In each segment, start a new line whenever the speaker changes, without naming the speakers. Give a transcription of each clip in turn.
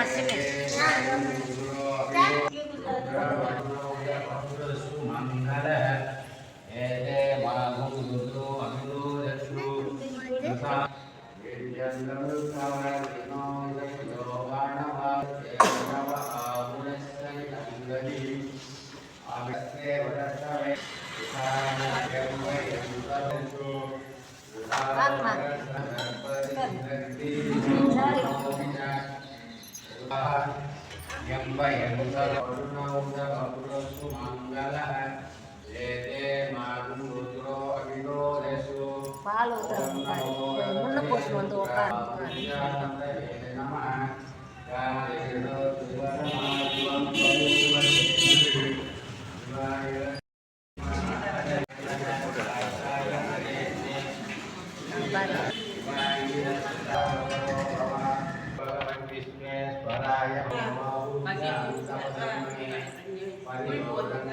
말씀이 పాలు ముళ్ళ పోసిన వంద ఒక Thank you.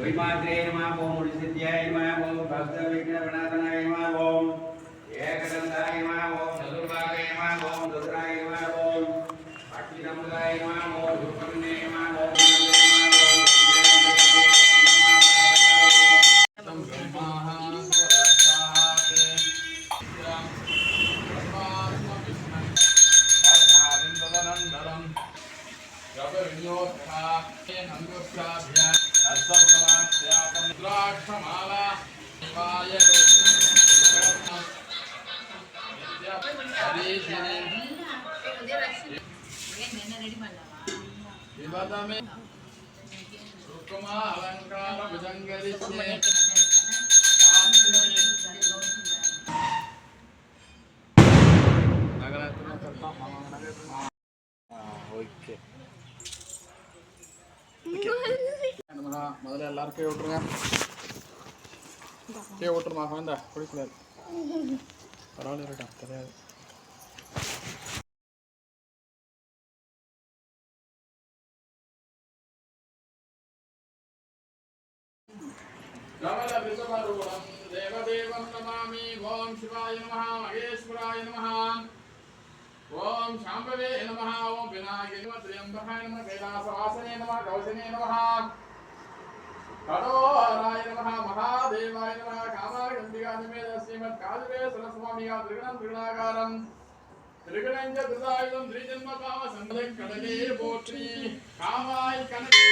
வைமாத்ரே நம ஓம் முடிசித்யாய நம ஓம் பக்த விக்னவநாதனாய நம ஓம் ஏகதந்தாய நம ஓம் சதுர்பாகாய நம ஓம் துர்காய நம ஓம் அக்னிதமுதாய நம ஓம்
అలంకార భుజంగరిష్యే ஓகே முதல்ல எல்லாரும் கை விட்டுருங்க கை விட்டுருமா குழந்தா குடிக்கூடாது பரவாயில்ல இருக்கட்டும் தெரியாது నమల దేవదేవం నమామి. ఓం శివాయ నమః. మహేశ్వరాయ నమః. ఓం శాంభవే నమ. ఓం వినాయక నమ. త్ర్యంబకాయ నమ. కైలాసవాసనే నమ. కౌశనే నమ. కడోహరాయ నమ. మహాదేవాయ నమ. కామారగంధిగా నిమేద శ్రీమద్ కాజవే సరస్వామిగా త్రిగుణం త్రిగుణాకారం. త్రిగుణంచ త్రిదాయుధం త్రిజన్మ కామ సందై కడలే పోట్రి కామాయ కనకే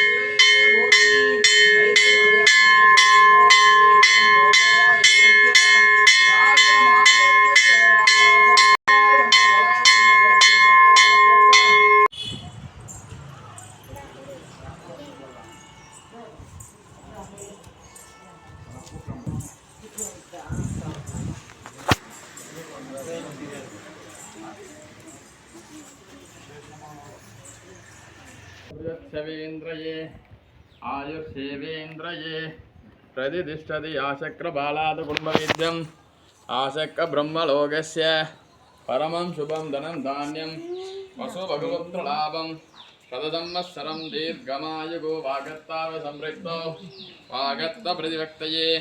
పోట్రి शवेन्द्रये आयुर्सेवेन्द्रये। प्रतिष्ठति आशक्रबालादकुटुम्बविद्यम्, आशक्रब्रह्मलोकस्य परमं शुभं धनं धान्यं वसुभगवत्रलाभं सददम्मत्सरं दीर्घमायुगो वागत्तावसंवृक्तौ वागत्तप्रतिवक्तये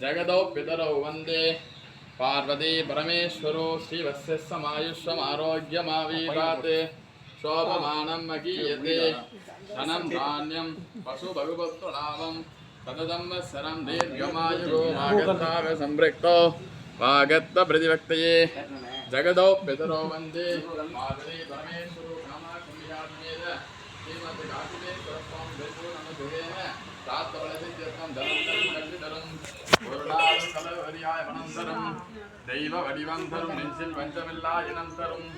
जगदौ पितरौ वंदे। पार्वती परमेश्वरो, शिवस्य समायुष्यमारोग्यमावीरात्। శోభమానం మగీయతే ధనం ధాన్యం పశు భగవత్లాభం సతసంవత్సరం దీర్ఘమాయుగో వాగత్తావ సంపృక్తో వాగత్త ప్రతివక్తయే జగదౌ పితరో వందే. పార్వతీ పరమేశ్వరో కామాక్షమ్యాత్మేద శ్రీమద్ కాశీశ్వర స్వామి నమ దురేన தெய்வ வடிவம் தரும் நெஞ்சில் பஞ்சமில்லா இனம் தரும்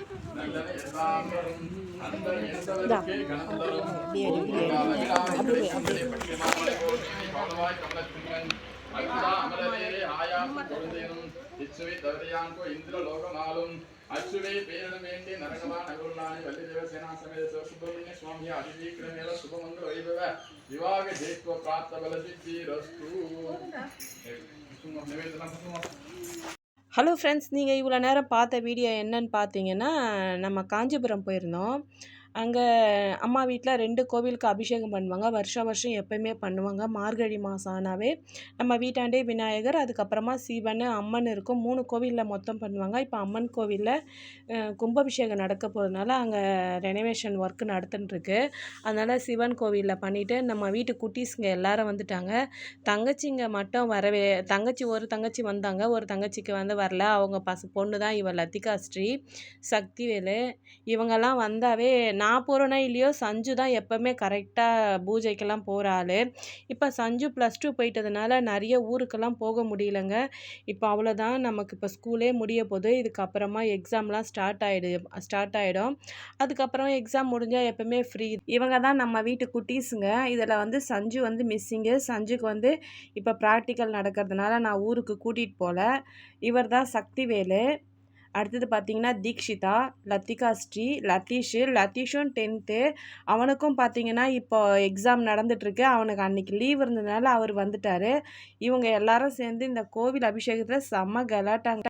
அமரவேரே ஆயாசம் பொருந்தேனும் இச்சுவை தவறியான்கோ இந்திர லோகமாலும். அச்சுவை பேரிடம் வேண்டி நரகமா நகுருளானி வல்லிதேவ தேவசேனா சமேத சுப்பிரமணிய சுவாமி அதிவீக்கிரமேல சுபமந்திர வைபவ. விவாக ஜெயித்வ பிரார்த்த பல சித்தி ரஸ்து நிவேதனம்
ஹலோ ஃப்ரெண்ட்ஸ் நீங்கள் இவ்வளோ நேரம் பார்த்த வீடியோ என்னன்னு பார்த்தீங்கன்னா நம்ம காஞ்சிபுரம் போயிருந்தோம். அங்கே அம்மா வீட்டில் ரெண்டு கோவிலுக்கு அபிஷேகம் பண்ணுவாங்க. வருஷம் வருஷம் எப்பயுமே பண்ணுவாங்க. மார்கழி மாதம் ஆனாவே நம்ம வீட்டாண்டே விநாயகர் அதுக்கப்புறமா சிவன் அம்மன் இருக்கும். மூணு கோவிலில் மொத்தம் பண்ணுவாங்க. இப்போ அம்மன் கோவிலில் கும்பாபிஷேகம் நடக்க போகிறதுனால அங்கே ரெனோவேஷன் ஒர்க் நடத்துன்ட்ருக்கு அதனால் சிவன் கோவிலில் பண்ணிவிட்டு நம்ம வீட்டு குட்டீஸுங்க எல்லாரும் வந்துட்டாங்க. தங்கச்சிங்க மட்டும் வரவே தங்கச்சி ஒரு தங்கச்சி வந்தாங்க. ஒரு தங்கச்சிக்கு வந்து வரல. அவங்க பச பொண்ணு தான் இவள் லத்திகா ஸ்ரீ சக்திவேலு. இவங்கெல்லாம் வந்தாவே நான் போகிறேனோ இல்லையோ சஞ்சு தான் எப்போவுமே கரெக்டாக பூஜைக்கெல்லாம் போகிற ஆள். இப்போ சஞ்சு ப்ளஸ் டூ போயிட்டதுனால நிறைய ஊருக்கெல்லாம் போக முடியலங்க. இப்போ அவ்வளோதான் நமக்கு இப்போ ஸ்கூலே முடிய போது இதுக்கப்புறமா எக்ஸாம்லாம் ஸ்டார்ட் ஆகிடு ஸ்டார்ட் ஆகிடும் அதுக்கப்புறம் எக்ஸாம் முடிஞ்சால் எப்போவுமே ஃப்ரீ இவங்க தான் நம்ம வீட்டு குட்டீஸுங்க. இதில் வந்து சஞ்சு வந்து மிஸ்ஸிங்கு சஞ்சுக்கு வந்து இப்போ ப்ராக்டிக்கல் நடக்கிறதுனால நான் ஊருக்கு கூட்டிகிட்டு போகல இவர் தான் சக்திவேலு. அடுத்தது பார்த்தீங்கன்னா தீக்ஷிதா லத்திகா ஸ்ரீ லத்தீஷு லத்தீஷும் டென்த்து அவனுக்கும் பார்த்தீங்கன்னா இப்போ எக்ஸாம் நடந்துட்டுருக்கு. அவனுக்கு அன்றைக்கி லீவ் இருந்ததுனால அவர் வந்துட்டார். இவங்க எல்லாரும் சேர்ந்து இந்த கோவில் அபிஷேகத்தில் செம்ம கலாட்டாங்க